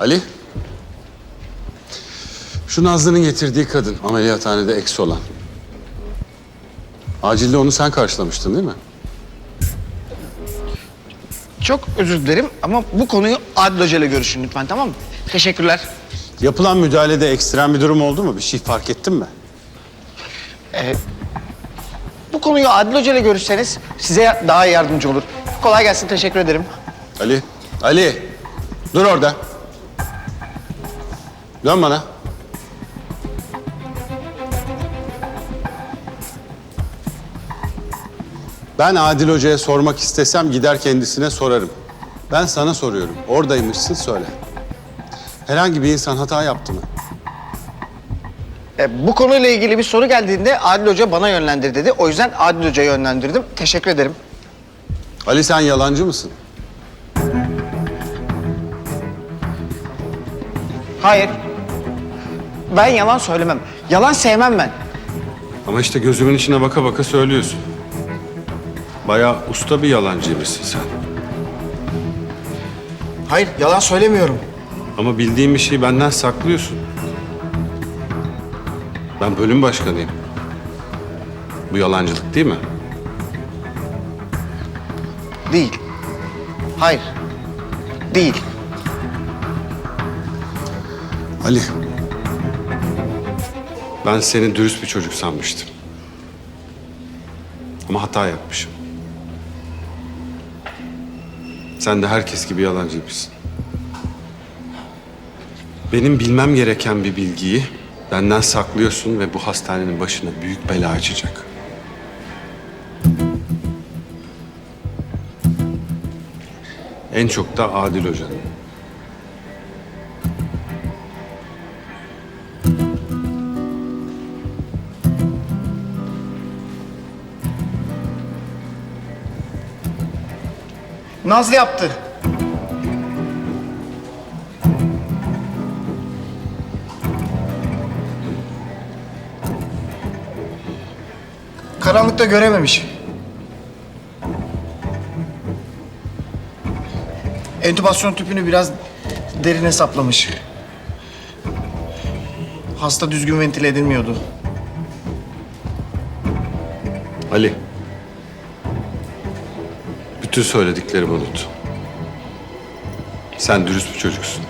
Ali. Şu Nazlı'nın getirdiği kadın ameliyathanede eksi olan. Acilde onu sen karşılamıştın değil mi? Çok özür dilerim ama bu konuyu Adil Hoca ile görüşün lütfen tamam mı? Teşekkürler. Yapılan müdahalede ekstrem bir durum oldu mu? Bir şey fark ettin mi? Bu konuyu Adil Hoca ile görüşseniz size daha yardımcı olur. Kolay gelsin teşekkür ederim. Ali. Ali. Dur orada. Dön bana. Ben Adil Hoca'ya sormak istesem gider kendisine sorarım. Ben sana soruyorum. Oradaymışsın söyle. Herhangi bir insan hata yaptı mı? E, bu konuyla ilgili bir soru geldiğinde Adil Hoca bana yönlendir dedi. O yüzden Adil Hoca'ya yönlendirdim. Teşekkür ederim. Ali sen yalancı mısın? Hayır. Ben yalan söylemem. Yalan sevmem ben. Ama işte gözümün içine baka baka söylüyorsun. Bayağı usta bir yalancıymışsın sen. Hayır yalan söylemiyorum. Ama bildiğin bir şeyi benden saklıyorsun. Ben bölüm başkanıyım. Bu yalancılık değil mi? Değil. Hayır. Değil. Ali. Ben seni dürüst bir çocuk sanmıştım. Ama hata yapmışım. Sen de herkes gibi yalancıymışsın. Benim bilmem gereken bir bilgiyi benden saklıyorsun ve bu hastanenin başına büyük bela açacak. En çok da Adil Hoca'nın. Nazlı yaptı. Karanlıkta görememiş. Entübasyon tüpünü biraz derine saplamış. Hasta düzgün ventile edilmiyordu. Ali. Bütün söylediklerimi unut. Sen dürüst bir çocuksun.